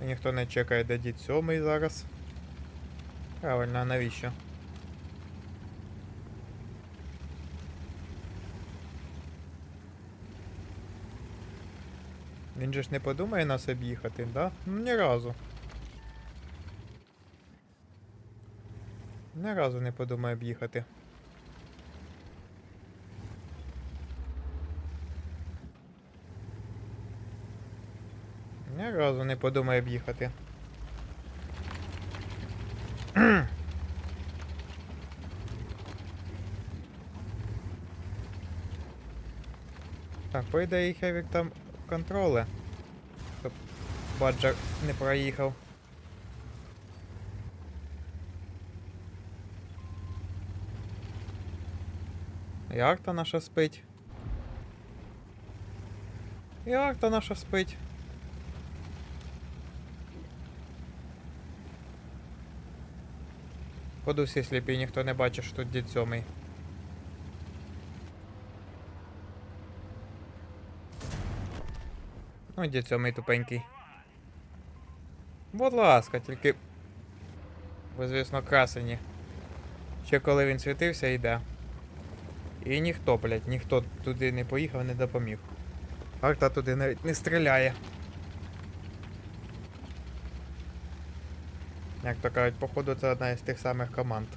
Ніхто не чекає, де дід сьомий зараз. Правильно, а навіщо? Він же ж не подумає нас об'їхати, да? Ну ні разу. Ні разу не подумає об'їхати. Ні разу не подумає об'їхати. Так, по ідеї Хевік там контроле. Щоб Баджер не проїхав. І арта наша спить. І арта наша спить. Ходу всі сліпі, ніхто не бачить, що тут дід сьомий. Ну, дід сьомий тупенький. Будь ласка, тільки. Ви, звісно, красені. Ще коли він світився, йде. І ніхто, блядь, ніхто туди не поїхав, не допоміг. Арта туди навіть не стріляє. Як то кажуть, походу це одна із тих самих команд.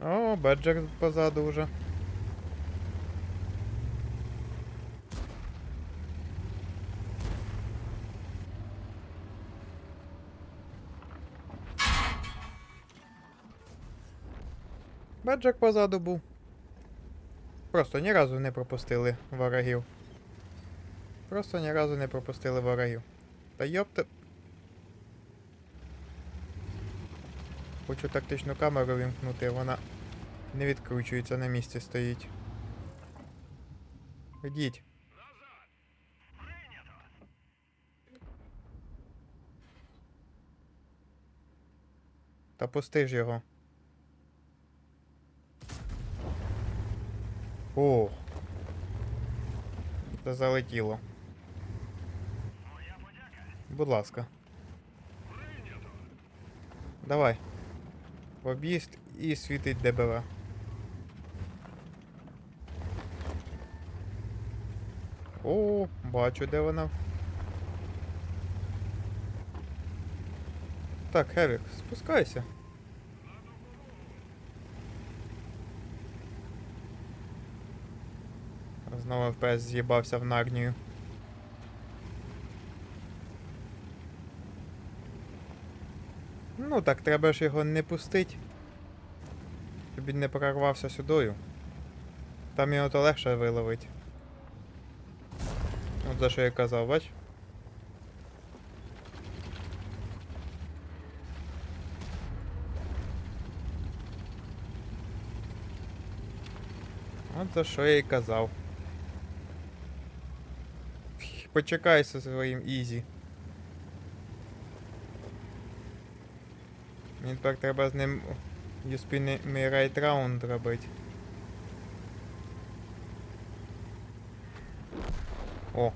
О, Беджер позаду вже. Беджик позаду був. Просто ні разу не пропустили ворогів. Просто ні разу не пропустили ворогів. Та йопте. Хочу тактичну камеру вімкнути, вона не відкручується, на місці стоїть. Ідіть. Та пусти ж його. О. Це залетіло. Будь ласка. Давай. В об'їзд і світить ДБВ. О, бачу, де вона. Так, Хевік, спускайся. Знову ФПС з'їбався в Нагнію. Ну так треба ж його не пустить. Щоб він не прорвався сюдою. Там його то легше виловить. От за що я казав, бач? От за що я й казав. Почекай зі своїм ізі. Мені тепер треба з ним юспінний райт раунд робити. О.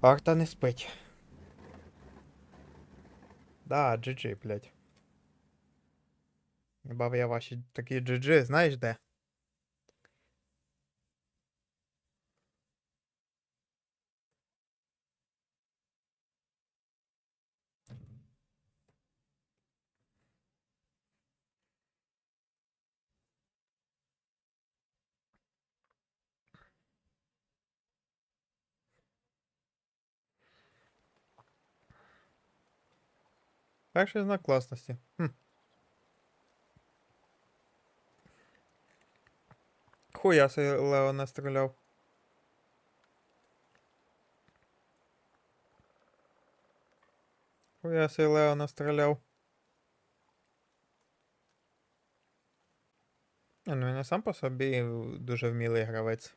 Арта не спить. Да, GG, блядь. Бав я ваші такі GG, знаєш де? Перший знак класності. Хм. Хуя си Лео настріляв. Хуя си Лео настріляв. Ну, він сам по собі дуже вмілий гравець.